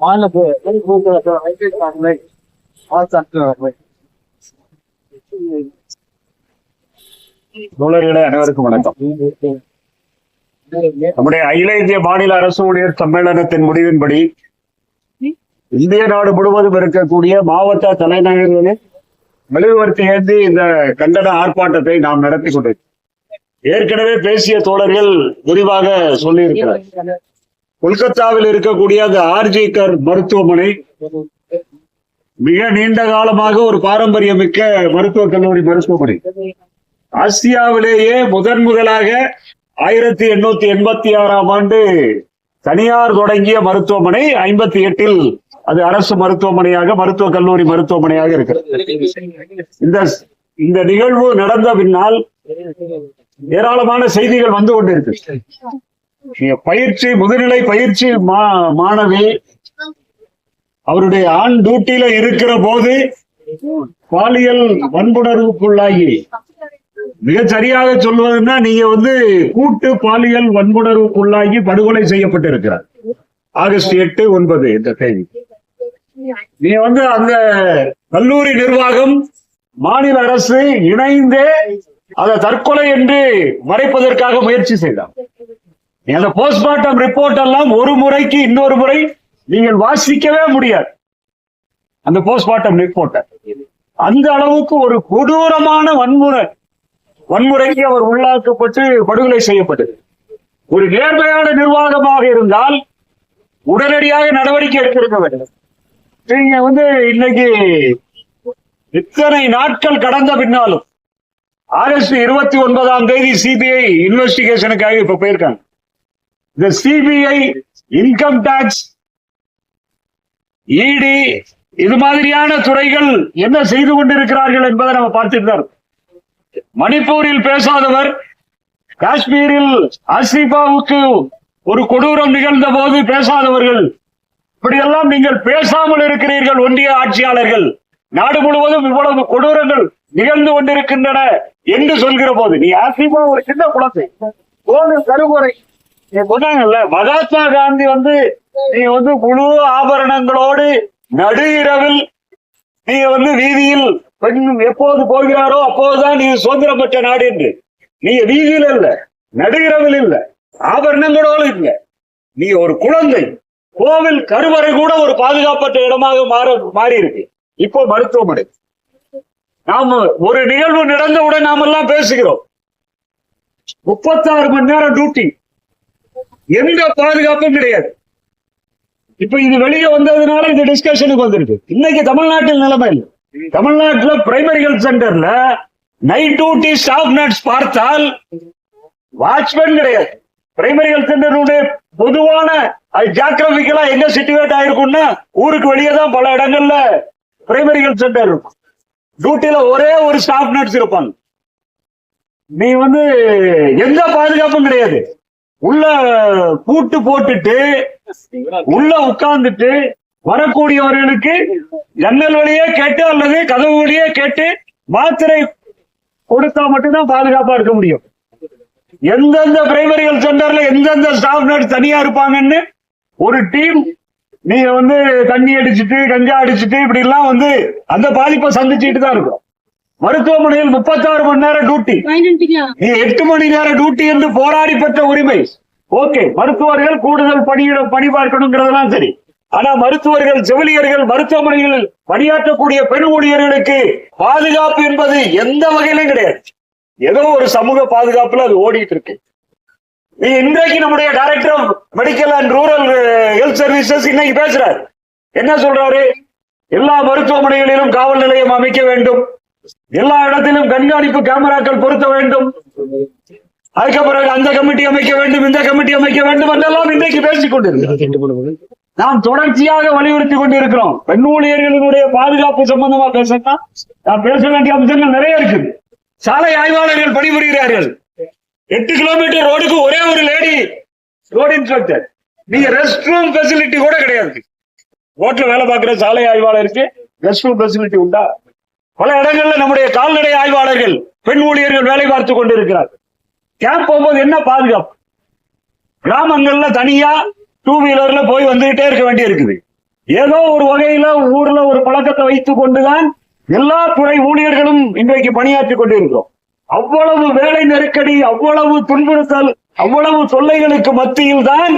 மாநில தோழர்களே அனைவருக்கும் வணக்கம். நம்முடைய அகில இந்திய மாநில அரசு ஊழியர் சம்மேளனத்தின் முடிவின்படி இந்திய நாடு முழுவதும் இருக்கக்கூடிய மாவட்ட தலைநகர்களில் மெழுகுவர்த்தி ஏந்தி இந்த கண்டன ஆர்ப்பாட்டத்தை நாம் நடத்தி கொண்டிருக்கிறோம். ஏற்கனவே பேசிய தோழர்கள் விரிவாக சொல்லியிருக்கிறார். கொல்கத்தாவில் இருக்கக்கூடிய அந்த ஆர்ஜிகர் மருத்துவமனை மிக நீண்ட காலமாக ஒரு பாரம்பரியமிக்க மருத்துவக் கல்லூரி மருத்துவமனை. ஆசியாவிலேயே முதன் முதலாக ஆயிரத்தி எண்ணூத்தி எண்பத்தி ஆறாம் ஆண்டு தனியார் தொடங்கிய மருத்துவமனை ஐம்பத்தி எட்டில் அது அரசு மருத்துவமனையாக மருத்துவக் கல்லூரி மருத்துவமனையாக இருக்கிறது. இந்த இந்த நிகழ்வு நடந்த பின்னால் ஏராளமான செய்திகள் வந்து கொண்டிருக்கு பயிற்சி முதுநிலை பயிற்சி மா- மாணவி அவருடைய ஆண் டியூட்டியில இருக்கிற போது பாலியல் வன்புணர்வுக்குள்ளாகி. மிக சரியாக சொல்வதுன்னா நீங்க வந்து கூட்டு பாலியல் வன்புணர்வுக்குள்ளாகி படுகொலை செய்யப்பட்டிருக்கிறார். ஆகஸ்ட் எட்டு ஒன்பது இந்த தேதி. நீ வந்து அந்த கல்லூரி நிர்வாகம் மாநில அரசு இணைந்தே அதை தற்கொலை என்று மறைப்பதற்காக முயற்சி செய்தார். அந்த போஸ்ட்மார்ட்டம் ரிப்போர்ட் எல்லாம் ஒரு முறைக்கு இன்னொரு முறை நீங்கள் வாசிக்கவே முடியாது. அந்த போஸ்ட்மார்ட்டம் ரிப்போர்ட்டை அந்த அளவுக்கு ஒரு கொடூரமான வன்முறை வன்முறைக்கு அவர் உள்ளாக்கப்பட்டு படுகொலை செய்யப்பட்டது. ஒரு நேர்மையான நிர்வாகமாக இருந்தால் உடனடியாக நடவடிக்கை எடுத்திருக்க வேண்டும். நீங்க வந்து இன்னைக்கு இத்தனை நாட்கள் கடந்த பின்னாலும் ஆகஸ்ட் இருபத்தி ஒன்பதாம் தேதி சிபிஐ இன்வெஸ்டிகேஷனுக்காக இப்ப போயிருக்காங்க. இந்த சிபிஐ இன்கம் டாக்ஸ் இடி இது மாதிரியான துறைகள் என்ன செய்து கொண்டிருக்கிறார்கள் என்பதை நம்ம பார்த்திருந்தார் தான் மணிப்பூரில் பேசாதவர் காஷ்மீரில் ஆசிபாவுக்கு ஒரு கொடூரம் நிகழ்ந்த போது பேசாதவர்கள் இப்படியெல்லாம் நீங்கள் பேசாமல் இருக்கிறீர்கள் ஒன்றிய ஆட்சியாளர்கள். நாடு முழுவதும் இவ்வளவு கொடூரங்கள் நிகழ்ந்து கொண்டிருக்கின்றன என்று சொல்கிற போது நீ ஆசிபா ஒரு சின்ன குழந்தை கோவில் கருமுறை சொன்னாங்கல்ல மகாத்மா காந்தி வந்து நீ வந்து முழு ஆபரணங்களோடு நடு இரவில் நீ வந்து வீதியில் பெண் எப்போது போகிறாரோ அப்போதுதான் நீ சுதந்திரம் பெற்ற நாடு என்று. நீ வீதியில் இல்ல நடு இரவில் இல்ல ஆபரணங்களோடு இல்ல. நீ ஒரு குழந்தை கோவில் கருவறை கூட ஒரு பாதுகாப்பற்ற இடமாக மாற மாறி இருக்கு இப்போ மருத்துவமனை. நாம ஒரு நிகழ்வு நடந்தவுடன் நாம எல்லாம் பேசுகிறோம். முப்பத்தாறு மணி நேரம் டியூட்டி எந்த பாதுகாப்பும் கிடையாது. இப்ப இது வெளியே வந்ததுனால இந்த டிஸ்கஷனுக்கு வந்திருக்கு. இன்னைக்கு தமிழ்நாட்டில் நிலைமை இல்லை. தமிழ்நாட்டுல பிரைமரி ஹெல்த் சென்டர்ல நைட் டியூட்டி ஸ்டாஃப் நர்ஸ் பார்த்தால் வாட்ச்மேன் கிடையாது. பிரைமரி ஹெல்த் சென்டருடைய பொதுவான அது எங்க சிச்சுவேட் ஆயிருக்கும்னா ஊருக்கு வெளியே தான் பல இடங்கள்ல பிரைமரி ஹெல்த் சென்டர் இருக்கும். டியூட்டியில ஒரே ஒரு ஸ்டாஃப் நர்ஸ் இருப்பாங்க. நீ வந்து எந்த பாதுகாப்பும் கிடையாது. உள்ள பூட்டு போட்டுட்டு உள்ள உட்கார்ந்துட்டு வரக்கூடியவர்களுக்கு ஜன்னல் வழியே கேட்டு அல்லது கதவு வழியே கேட்டு மாத்திரை கொடுத்தா மட்டும்தான் பாதுகாப்பா இருக்க முடியும். எந்தெந்த பிரைமரி ஹெல்த் சென்டர்ல எந்தெந்த ஸ்டாஃப் நர்ஸ் தனியா இருப்பாங்கன்னு ஒரு டீம் நீங்க வந்து தண்ணி அடிச்சிட்டு கஞ்சா அடிச்சிட்டு இப்படி எல்லாம் வந்து அந்த பாதிப்பை சந்திச்சுட்டு தான் இருக்கும். மருத்துவமனையில் முப்பத்தாறு மணி நேரம் டியூட்டி நீ எட்டு மணி நேரம் டியூட்டி என்று போராடி பெற்ற உரிமை. ஓகே மருத்துவர்கள் கூடுதல் பணியிட பணி பார்க்கணுங்கிறதெல்லாம் சரி. ஆனா மருத்துவர்கள் செவிலியர்கள் மருத்துவமனைகளில் பணியாற்றக்கூடிய பெண் ஊழியர்களுக்கு பாதுகாப்பு என்பது எந்த வகையிலும் கிடையாது. ஏதோ ஒரு சமூக பாதுகாப்புல அது ஓடிட்டு இருக்கு. நீ இன்றைக்கு நம்முடைய director of medical and rural health services இன்னைக்கு பேசுறாரு. என்ன சொல்றாரு? எல்லா மருத்துவமனைகளிலும் காவல் நிலையம் அமைக்க வேண்டும். எல்லா இடத்திலும் கண்காணிப்பு கேமராக்கள் பொருத்த வேண்டும். அதுக்கு பிறகு அந்த கமிட்டி அமைக்க வேண்டும் இந்த கமிட்டி அமைக்க வேண்டும் என்றெல்லாம் இன்றைக்கு பேசிக் கொண்டிருக்கிறோம் நாம் தொடர்ச்சியாக வலியுறுத்தி கொண்டிருக்கிறோம். பெண் ஊழியர்களுடைய பாதுகாப்பு சம்பந்தமா பேசத்தான் நான் பேச வேண்டிய அம்சங்கள் நிறைய இருக்குது சாலை ஆய்வாளர்கள் பணிபுரிகிறார்கள். எட்டு கிலோமீட்டர் ரோடுக்கு ஒரே ஒரு லேடி ரோடு இன்ஸ்பெக்டர். நீங்க ரெஸ்ட் ரூம் ஃபெசிலிட்டி கூட கிடையாது. ரோட்ல வேலை பார்க்கிற சாலை ஆய்வாளருக்கு ரெஸ்ட் ரூம் ஃபெசிலிட்டி உண்டா? பல இடங்கள்ல நம்முடைய கால்நடை ஆய்வாளர்கள் பெண் ஊழியர்கள் வேலை பார்த்து கொண்டிருக்கிறார்கள். கேம்ப் போகும்போது என்ன பாதுகாப்பு? கிராமங்கள்ல தனியா டூ வீலர்ல போய் வந்துகிட்டே இருக்க வேண்டி இருக்குது ஏதோ ஒரு வகையில ஊர்ல ஒரு பழக்கத்தை வைத்துக் கொண்டுதான் எல்லா துறை ஊழியர்களும் இன்றைக்கு பணியாற்றி கொண்டிருக்கிறோம். அவ்வளவு வேலை நெருக்கடி அவ்வளவு துன்புறுத்தல் அவ்வளவு தொல்லைகளுக்கு மத்தியில் தான்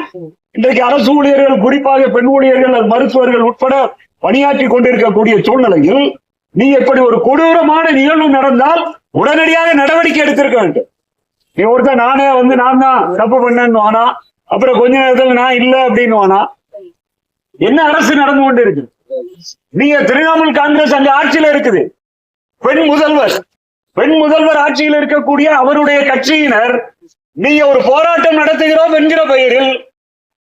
இன்றைக்கு அரசு ஊழியர்கள் குறிப்பாக பெண் ஊழியர்கள் மருத்துவர்கள் உட்பட பணியாற்றி கொண்டிருக்கக்கூடிய சூழ்நிலையில் நீ இப்படி ஒரு கொடூரமான நிகழ்வு நடந்தால் உடனடியாக நடவடிக்கை எடுத்திருக்க வேண்டும். நீ ஒருத்தன் நானே வந்து நான் தான் தப்பு பண்ணேன்னு வானா அப்புறம் கொஞ்ச நேரத்துல நான் இல்லை அப்படின்னு வானா என்ன அரசு நடந்து கொண்டு இருக்கு நீங்க திரிணாமுல் காங்கிரஸ் அங்க ஆட்சியில இருக்குது. பெண் முதல்வர். பெண் முதல்வர் ஆட்சியில் இருக்கக்கூடிய அவருடைய கட்சியினர் நீங்க ஒரு போராட்டம் நடத்துகிறோம் என்கிற பெயரில்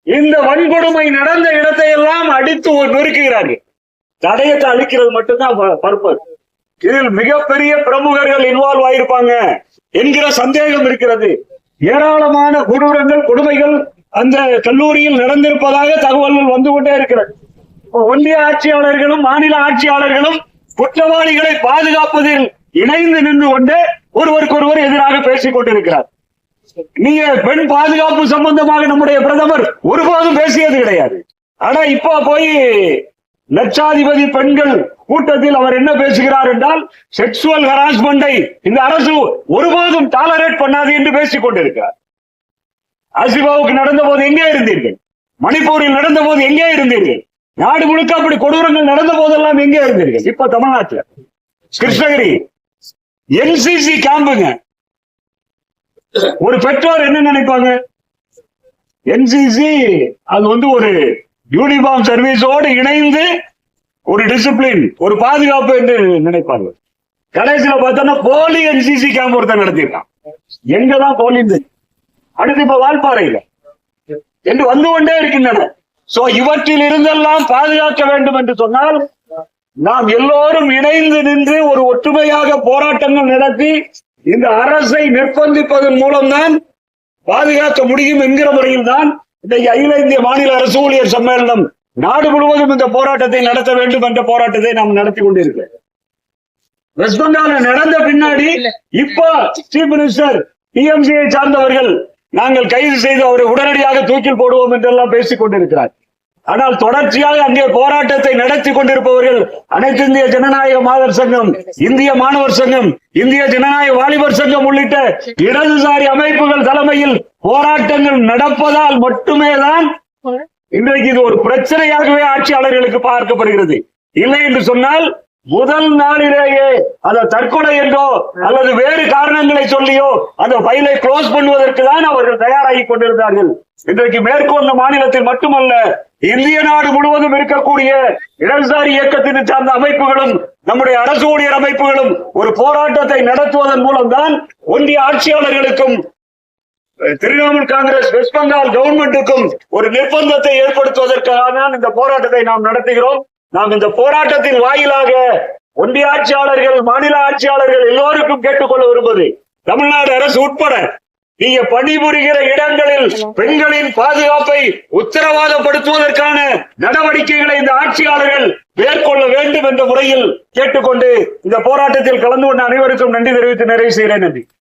இந்த வன்கொடுமை நடந்த இடத்தை எல்லாம் அடித்து நொறுக்குகிறார்கள். தடயத்தை அழிக்கிறது மட்டும்தான் பர்பஸ் இதில் மிகப்பெரிய பிரமுகர்கள் இன்வால்வ் ஆயிருப்பாங்க என்கிற சந்தேகம் இருக்கிறது. ஏராளமான கொடூரங்கள் கொடுமைகள் அந்த கல்லூரியில் நடந்திருப்பதாக தகவல்கள் வந்து கொண்டே இருக்கிறது ஒன்றிய ஆட்சியாளர்களும் மாநில ஆட்சியாளர்களும் குற்றவாளிகளை பாதுகாப்பதில் இணைந்து நின்று கொண்டு ஒருவருக்கொருவர் எதிராக பேசிக் கொண்டிருக்கிறார். நீங்க பெண் பாதுகாப்பு சம்பந்தமாக நம்முடைய பிரதமர் ஒருபோதும் பேசியது கிடையாது. ஆனா இப்ப போய் லட்சாதிபதி பெண்கள் கூட்டத்தில் அவர் என்ன பேசுகிறார் என்றால் செக்சுவல் ஹராஸ்மெண்டை இந்த அரசு ஒருபோதும் டாலரேட் பண்ணாது என்று பேசிக் கொண்டிருக்கிறார். ஆசிபாவுக்கு நடந்த போது எங்கே இருந்தீர்கள்? மணிப்பூரில் நடந்த போது எங்கே இருந்தீர்கள்? நாடு முழுக்க அப்படி கொடூரங்கள் நடந்த போதெல்லாம் எங்கே இருந்தீர்கள்? இப்ப தமிழ்நாட்டில். கிருஷ்ணகிரி. என்சிசி கேம்புங்க ஒரு பெற்றோர் என்ன நினைப்பாங்க? என்சிசி அது வந்து ஒரு யூனிஃபார்ம் சர்வீஸோடு இணைந்து ஒரு டிசிப்ளின் ஒரு பாதுகாப்பு என்று நினைப்பார்கள். கடைசியில பார்த்தோம்னா போலி என்சிசி கேம்ப் ஒருத்தர் நடத்திருக்கான் எங்கதான் போலி அடுத்து இப்ப வால்பாறையில. என்று வந்து கொண்டே இருக்கின்றன. சோ இவற்றில் இருந்தெல்லாம் பாதுகாக்க வேண்டும் என்று சொன்னால் நாம் எல்லோரும் இணைந்து நின்று ஒரு ஒற்றுமையாக போராட்டங்கள் நடத்தி இந்த அரசை நிர்பந்திப்பதன் மூலம்தான் பாதுகாக்க முடியும் என்கிற முறையில் தான் இன்றைக்கு அகில இந்திய மாநில அரசு ஊழியர் சம்மேளனம் நாடு முழுவதும் இந்த போராட்டத்தை நடத்த வேண்டும் என்ற போராட்டத்தை நாம் நடத்தி கொண்டிருக்கிறோம். வெஸ்ட் பெங்கால நடந்த பின்னாடி இப்ப சீஃப் மினிஸ்டர் டிஎம்சியை சார்ந்தவர்கள் நாங்கள் கைது செய்து அவரை உடனடியாக தூக்கில் போடுவோம் என்றெல்லாம் பேசிக் கொண்டிருக்கிறார். ஆனால் தொடர்ச்சியாக அங்கே போராட்டத்தை நடத்தி கொண்டிருப்பவர்கள் அனைத்து இந்திய ஜனநாயக மாதர் சங்கம் இந்திய மாணவர் சங்கம் இந்திய ஜனநாயக வாலிபர் சங்கம் உள்ளிட்ட இடதுசாரி அமைப்புகள் தலைமையில் போராட்டங்கள் நடப்பதால் மட்டுமே தான் இன்றைக்கு இது ஒரு பிரச்சனையாகவே ஆட்சியாளர்களுக்கு பார்க்கப்படுகிறது. இல்லை என்று சொன்னால் முதல் நாளிலேயே அந்த தற்கொலை என்றோ அல்லது வேறு காரணங்களை சொல்லியோ அந்த ஃபைலை க்ளோஸ் பண்ணுவதற்கு தான் அவர்கள் தயாராகி கொண்டிருந்தார்கள். இன்றைக்கு மேற்கொண்ட மாநிலத்தில் மட்டுமல்ல இந்திய நாடு முழுவதும் இருக்கக்கூடிய இடதுசாரி இயக்கத்தினை சார்ந்த அமைப்புகளும் நம்முடைய அரசு ஊழியர் அமைப்புகளும் ஒரு போராட்டத்தை நடத்துவதன் மூலம்தான் ஒன்றிய ஆட்சியாளர்களுக்கும் திரிணாமுல் காங்கிரஸ் வெஸ்ட் பெங்கால் கவர்மெண்ட்டுக்கும் ஒரு நிர்பந்தத்தை ஏற்படுத்துவதற்காக தான் இந்த போராட்டத்தை நாம் நடத்துகிறோம். நாம் இந்த போராட்டத்தின் வாயிலாக ஒன்றிய ஆட்சியாளர்கள் மாநில ஆட்சியாளர்கள் எல்லோருக்கும் கேட்டுக்கொள்ள விரும்புவது தமிழ்நாடு அரசு உட்பட நீங்க பணிபுரிகிற இடங்களில் பெண்களின் பாதுகாப்பை உத்தரவாதப்படுத்துவதற்கான நடவடிக்கைகளை இந்த ஆட்சியாளர்கள் மேற்கொள்ள வேண்டும் என்ற முறையில் கேட்டுக்கொண்டு இந்த போராட்டத்தில் கலந்து கொண்ட அனைவருக்கும் நன்றி தெரிவித்து நிறைவு செய்கிறேன் நன்றி.